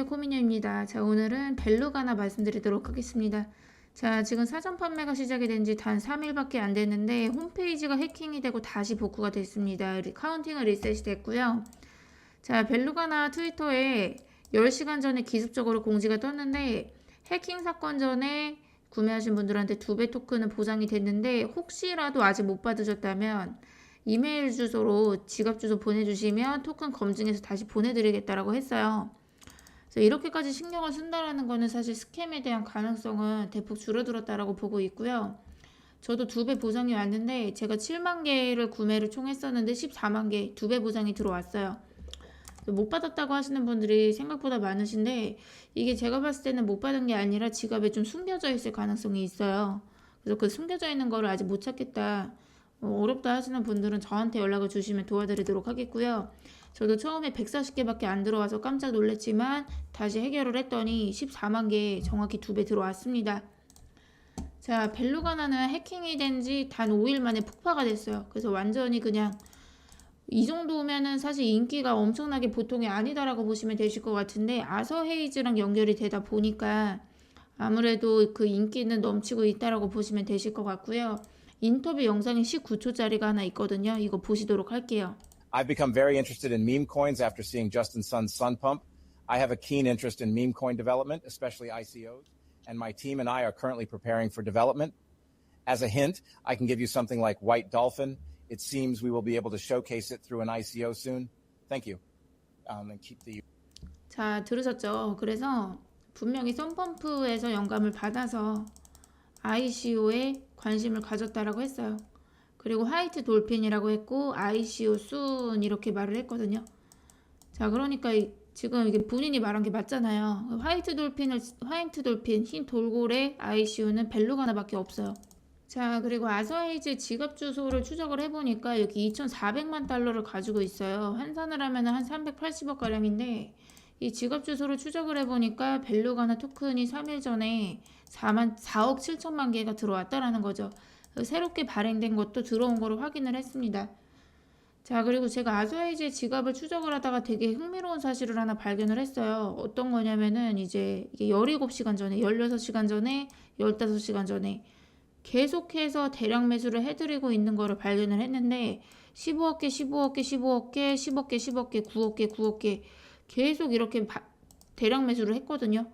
안녕하세요. 코미녀입니다. 자, 오늘은 벨루가나 말씀드리도록 하겠습니다. 자, 지금 사전 판매가 시작이 된 지 단 3일밖에 안 됐는데 홈페이지가 해킹이 되고 다시 복구가 됐습니다. 리- 카운팅은 리셋이 됐고요. 자, 벨루가나 트위터에 10시간 전에 기습적으로 공지가 떴는데 해킹 사건 전에 구매하신 분들한테 두 배 토큰은 보상이 됐는데 혹시라도 아직 못 받으셨다면 이메일 주소로 지갑 주소 보내주시면 토큰 검증해서 다시 보내드리겠다라고 했어요. 그래서 이렇게까지 신경을 쓴다라는 거는 사실 스캠에 대한 가능성은 대폭 줄어들었다라고 보고 있고요. 저도 두 배 보상이 왔는데 제가 7만 개를 구매를 총 했었는데 14만 개 두 배 보상이 들어왔어요. 못 받았다고 하시는 분들이 생각보다 많으신데 이게 제가 봤을 때는 못 받은 게 아니라 지갑에 좀 숨겨져 있을 가능성이 있어요. 그래서 그 숨겨져 있는 거를 아직 못 찾겠다. 어, 어렵다 하시는 분들은 저한테 연락을 주시면 도와드리도록 하겠고요. 저도 처음에 140개밖에 안 들어와서 깜짝 놀랐지만 다시 해결을 했더니 14만 개 정확히 두 배 들어왔습니다. 자, 벨루가나는 해킹이 된 지 단 5일 만에 폭파가 됐어요. 그래서 완전히 그냥 이 정도면은 사실 인기가 엄청나게 보통이 아니다라고 보시면 되실 것 같은데 아서 헤이즈랑 연결이 되다 보니까 아무래도 그 인기는 넘치고 있다라고 보시면 되실 것 같고요. 인터뷰 영상이 19초짜리가 하나 있거든요. 이거 보시도록 할게요. I've become very interested in meme coins after seeing Justin Sun's Sun Pump. I have a keen interest in meme coin development, especially ICOs, and my team and I are currently preparing for development. As a hint, I can give you something like White Dolphin. It seems we will be able to showcase it through an ICO soon. Thank you. Um, and keep the 자, 들으셨죠? 그래서 분명히 썬펌프에서 영감을 받아서 ICO에 관심을 가졌다라고 했어요. 그리고 화이트 돌핀이라고 했고 ICO 순 이렇게 말을 했거든요. 자, 그러니까 이- 지금 이게 본인이 말한 게 맞잖아요. 화이트 돌핀을 화이트 돌핀 흰 돌고래 ICO는 벨루가나밖에 없어요. 자, 그리고 아서헤이즈 지갑 주소를 추적을 해보니까 여기 2,400만 달러를 가지고 있어요. 환산을 하면 한 380억 가량인데 이 지갑 주소를 추적을 해보니까 벨루가나 토큰이 3일 전에 4만 4억 7천만 개가 들어왔다라는 거죠. 새롭게 발행된 것도 들어온 거를 확인을 했습니다. 자, 그리고 제가 아소헤이즈의 지갑을 추적을 하다가 되게 흥미로운 사실을 하나 발견을 했어요. 어떤 거냐면은 이제 이게 17시간 전에, 16시간 전에, 15시간 전에 계속해서 대량 매수를 해드리고 있는 거를 발견을 했는데 15억 개, 15억 개, 15억 개, 10억 개, 10억 개, 9억 개, 9억 개 계속 이렇게 바- 대량 매수를 했거든요.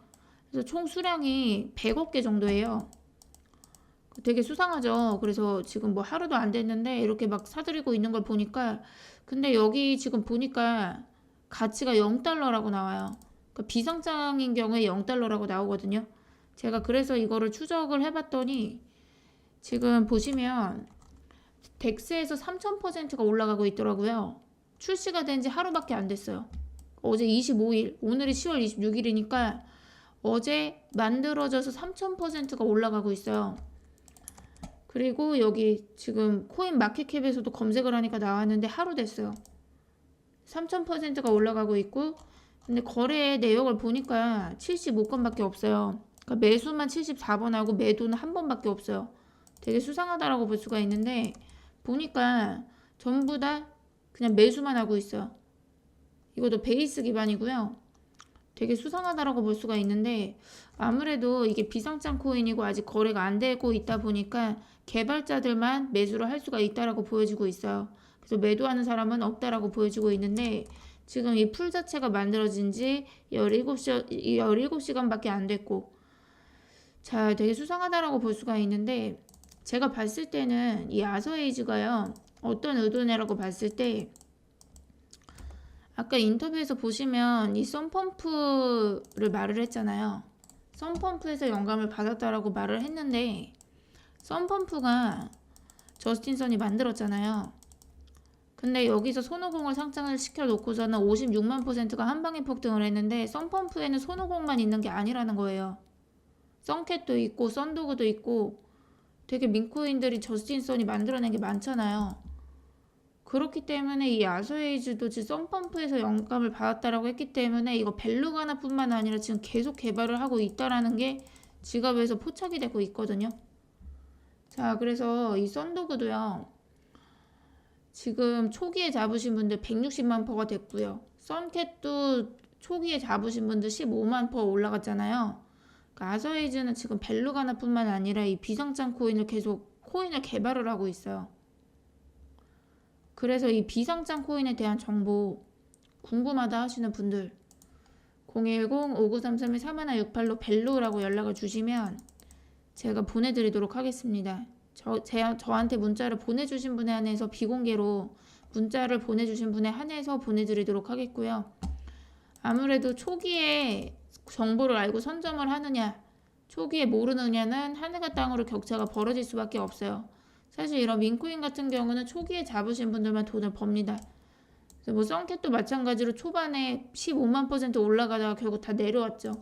그래서 총 수량이 100억 개 정도예요. 되게 수상하죠. 그래서 지금 뭐 하루도 안 됐는데 이렇게 막 사들이고 있는 걸 보니까 근데 여기 지금 보니까 가치가 0달러라고 나와요. 그러니까 비상장인 경우에 0달러라고 나오거든요. 제가 그래서 이거를 추적을 해봤더니 지금 보시면 덱스에서 3000%가 올라가고 있더라고요. 출시가 된 지 하루밖에 안 됐어요. 어제 25일, 오늘이 10월 26일이니까 어제 만들어져서 3000%가 올라가고 있어요. 그리고 여기 지금 코인 마켓캡에서도 검색을 하니까 나왔는데 하루 됐어요. 3000%가 올라가고 있고 근데 거래 내역을 보니까 75건밖에 없어요. 그러니까 매수만 74번 하고 매도는 한 번밖에 없어요. 되게 수상하다라고 볼 수가 있는데 보니까 전부 다 그냥 매수만 하고 있어요. 이것도 베이스 기반이고요. 되게 수상하다라고 볼 수가 있는데 아무래도 이게 비상장 코인이고 아직 거래가 안 되고 있다 보니까 개발자들만 매수를 할 수가 있다라고 보여지고 있어요. 그래서 매도하는 사람은 없다라고 보여지고 있는데 지금 이 풀 자체가 만들어진 지 17시, 17시간밖에 안 됐고 자 되게 수상하다라고 볼 수가 있는데 제가 봤을 때는 이 아서에이즈가요 어떤 의도냐라고 봤을 때 아까 인터뷰에서 보시면 이 썬펌프를 말을 했잖아요. 썬펌프에서 영감을 받았다라고 말을 했는데 썬펌프가 저스틴 선이 만들었잖아요. 근데 여기서 손오공을 상장을 시켜놓고서는 56만 퍼센트가 한 방에 폭등을 했는데 썬펌프에는 손오공만 있는 게 아니라는 거예요. 썬캣도 있고 썬도그도 있고 되게 민코인들이 저스틴 선이 만들어낸 게 많잖아요. 그렇기 때문에 이 아소에이즈도 지금 썬펌프에서 영감을 받았다라고 했기 때문에 이거 벨루가 나뿐만 아니라 지금 계속 개발을 하고 있다라는 게 지갑에서 포착이 되고 있거든요. 자, 그래서 이 썬도그도요. 지금 초기에 잡으신 분들 160만 퍼가 됐고요. 썬캣도 초기에 잡으신 분들 15만 퍼 올라갔잖아요. 그러니까 아서에이즈는 지금 벨루가나뿐만 아니라 이 비상장 코인을 계속 코인을 개발을 하고 있어요. 그래서 이 비상장 코인에 대한 정보 궁금하다 하시는 분들 010-5933-3168로 벨루라고 연락을 주시면 제가 보내드리도록 하겠습니다. 저, 제, 저한테 문자를 보내주신 분에 한해서 비공개로 문자를 보내주신 분에 한해서 보내드리도록 하겠고요. 아무래도 초기에 정보를 알고 선점을 하느냐, 초기에 모르느냐는 하늘과 땅으로 격차가 벌어질 수밖에 없어요. 사실 이런 민코인 같은 경우는 초기에 잡으신 분들만 돈을 법니다. 뭐 썬캣도 마찬가지로 초반에 15만 퍼센트 올라가다가 결국 다 내려왔죠.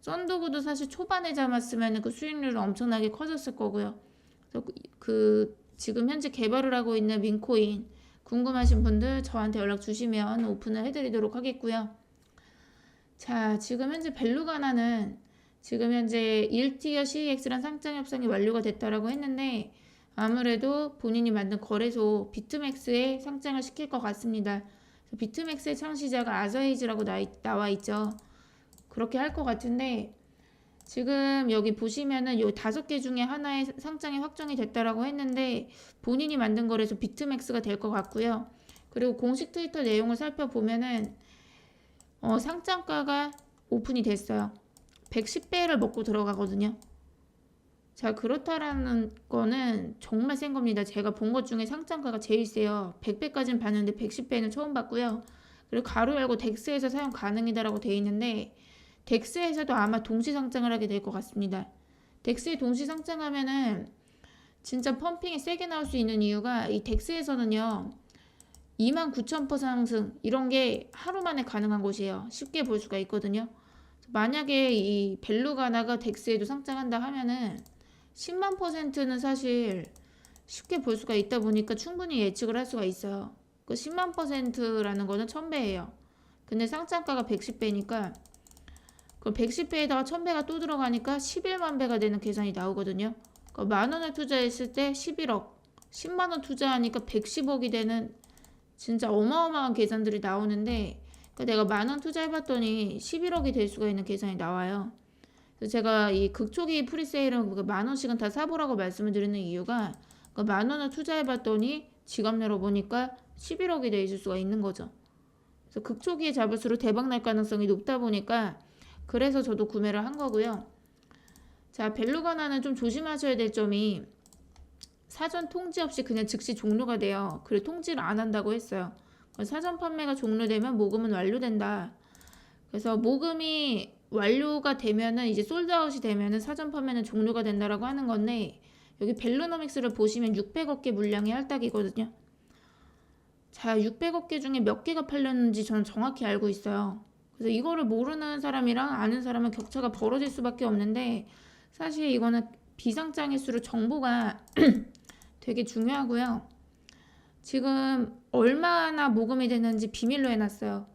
썬도그도 사실 초반에 잡았으면 그 수익률은 엄청나게 커졌을 거고요. 그- 그 지금 현재 개발을 하고 있는 민코인 궁금하신 분들 저한테 연락 주시면 오픈을 해드리도록 하겠고요. 자, 지금 현재 벨루가나는 지금 현재 1티어 CEX란 상장 협상이 완료가 됐다라고 했는데 아무래도 본인이 만든 거래소 비트맥스에 상장을 시킬 것 같습니다. 비트맥스의 창시자가 아서헤이즈라고 나, 나와 있죠. 그렇게 할 것 같은데 지금 여기 보시면은 요 다섯 개 중에 하나의 상장이 확정이 됐다라고 했는데 본인이 만든 거래소 비트맥스가 될 것 같고요. 그리고 공식 트위터 내용을 살펴보면은 어, 상장가가 오픈이 됐어요. 110배를 먹고 들어가거든요. 자, 그렇다라는 거는 정말 센 겁니다. 제가 본 것 중에 상장가가 제일 세요. 100배까지는 봤는데 110배는 처음 봤고요. 그리고 가로 열고 덱스에서 사용 가능이다라고 돼 있는데 덱스에서도 아마 동시 상장을 하게 될 것 같습니다. 덱스에 동시 상장하면은 진짜 펌핑이 세게 나올 수 있는 이유가 이 덱스에서는요. 29,000% 상승 이런 게 하루 만에 가능한 곳이에요. 쉽게 볼 수가 있거든요. 만약에 이 벨루가나가 덱스에도 상장한다 하면은 10만 퍼센트는 사실 쉽게 볼 수가 있다 보니까 충분히 예측을 할 수가 있어요. 그 10만 퍼센트라는 거는 1000배예요. 근데 상장가가 110배니까 그 110배에다가 1000배가 또 들어가니까 11만 배가 되는 계산이 나오거든요. 그만 원을 투자했을 때 11억, 10만 원 투자하니까 110억이 되는 진짜 어마어마한 계산들이 나오는데 그러니까 내가 만 원 투자해봤더니 11억이 될 수가 있는 계산이 나와요. 그래서 제가 이 극초기 프리세일은 그만 원씩은 다 사보라고 말씀을 드리는 이유가 그만 원을 투자해봤더니 지갑 열어보니까 11억이 돼 있을 수가 있는 거죠. 그래서 극초기에 잡을수록 대박 날 가능성이 높다 보니까 그래서 저도 구매를 한 거고요. 자, 벨루가나는 좀 조심하셔야 될 점이 사전 통지 없이 그냥 즉시 종료가 돼요. 그리고 통지를 안 한다고 했어요. 사전 판매가 종료되면 모금은 완료된다. 그래서 모금이 완료가 되면은 이제 솔드아웃이 되면은 사전 판매는 종료가 된다라고 하는 건데 여기 벨루노믹스를 보시면 600억 개 물량이 할당이거든요. 자, 600억 개 중에 몇 개가 팔렸는지 저는 정확히 알고 있어요. 그래서 이거를 모르는 사람이랑 아는 사람은 격차가 벌어질 수밖에 없는데 사실 이거는 비상장일수록 정보가 되게 중요하고요. 지금 얼마나 모금이 됐는지 비밀로 해놨어요.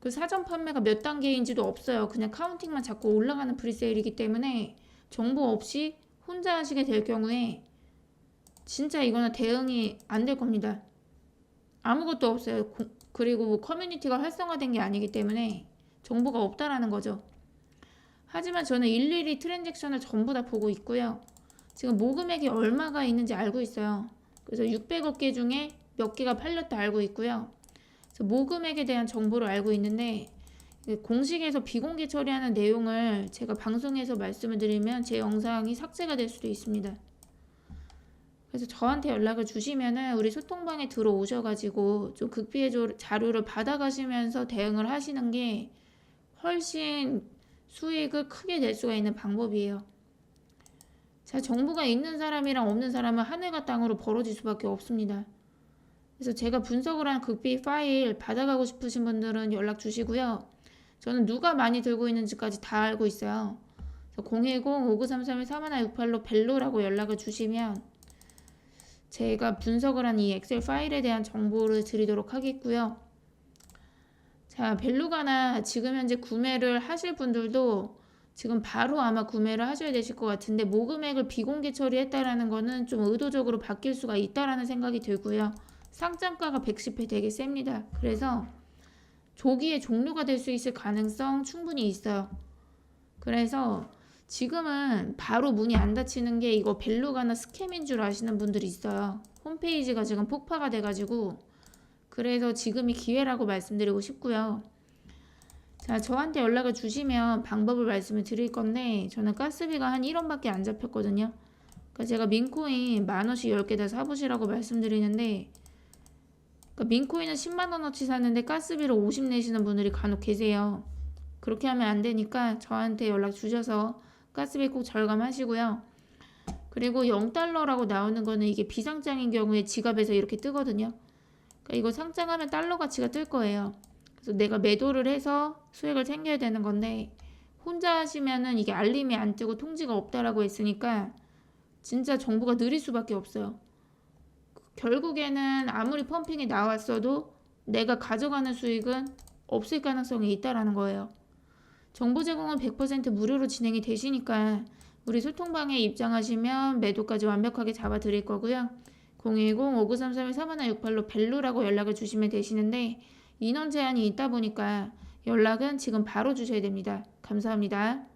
그 사전 판매가 몇 단계인지도 없어요. 그냥 카운팅만 자꾸 올라가는 프리세일이기 때문에 정보 없이 혼자 하시게 될 경우에 진짜 이거는 대응이 안 될 겁니다. 아무것도 없어요. 고- 그리고 커뮤니티가 활성화된 게 아니기 때문에 정보가 없다라는 거죠. 하지만 저는 일일이 트랜잭션을 전부 다 보고 있고요. 지금 모금액이 얼마가 있는지 알고 있어요. 그래서 600억 개 중에 몇 개가 팔렸다 알고 있고요. 모금액에 대한 정보를 알고 있는데 그 공식에서 비공개 처리하는 내용을 제가 방송에서 말씀을 드리면 제 영상이 삭제가 될 수도 있습니다. 그래서 저한테 연락을 주시면은 우리 소통방에 들어오셔가지고 좀 극비의 조- 자료를 받아가시면서 대응을 하시는 게 훨씬 수익을 크게 낼 수가 있는 방법이에요. 자, 정보가 있는 사람이랑 없는 사람은 하늘과 땅으로 벌어질 수밖에 없습니다. 그래서 제가 분석을 한 극비 파일 받아가고 싶으신 분들은 연락 주시고요. 저는 누가 많이 들고 있는지까지 다 알고 있어요. 010-5933-3168로 벨로라고 연락을 주시면 제가 분석을 한 이 엑셀 파일에 대한 정보를 드리도록 하겠고요. 자, 벨루가나 지금 현재 구매를 하실 분들도 지금 바로 아마 구매를 하셔야 되실 것 같은데 모금액을 비공개 처리했다라는 거는 좀 의도적으로 바뀔 수가 있다라는 생각이 들고요. 상장가가 110회 되게 셉니다. 그래서 조기에 종료가 될 수 있을 가능성 충분히 있어요. 그래서 지금은 바로 문이 안 닫히는 게 이거 벨루가나 스캠인 줄 아시는 분들이 있어요. 홈페이지가 지금 폭파가 돼가지고 그래서 지금이 기회라고 말씀드리고 싶고요. 자, 저한테 연락을 주시면 방법을 말씀을 드릴 건데 저는 가스비가 한 1원밖에 안 잡혔거든요. 그러니까 제가 민코인 만 원씩 10개 다 사보시라고 말씀드리는데 그러니까 민코인은 10만 원어치 샀는데 가스비로 50 내시는 분들이 간혹 계세요. 그렇게 하면 안 되니까 저한테 연락 주셔서 가스비 꼭 절감하시고요. 그리고 0달러라고 나오는 거는 이게 비상장인 경우에 지갑에서 이렇게 뜨거든요. 그러니까 이거 상장하면 달러 가치가 뜰 거예요. 그래서 내가 매도를 해서 수익을 챙겨야 되는 건데 혼자 하시면은 이게 알림이 안 뜨고 통지가 없다라고 했으니까 진짜 정보가 느릴 수밖에 없어요. 결국에는 아무리 펌핑이 나왔어도 내가 가져가는 수익은 없을 가능성이 있다라는 거예요. 정보 제공은 100% 무료로 진행이 되시니까 우리 소통방에 입장하시면 매도까지 완벽하게 잡아 드릴 거고요. 010-5933-3168로 벨루라고 연락을 주시면 되시는데 인원 제한이 있다 보니까 연락은 지금 바로 주셔야 됩니다. 감사합니다.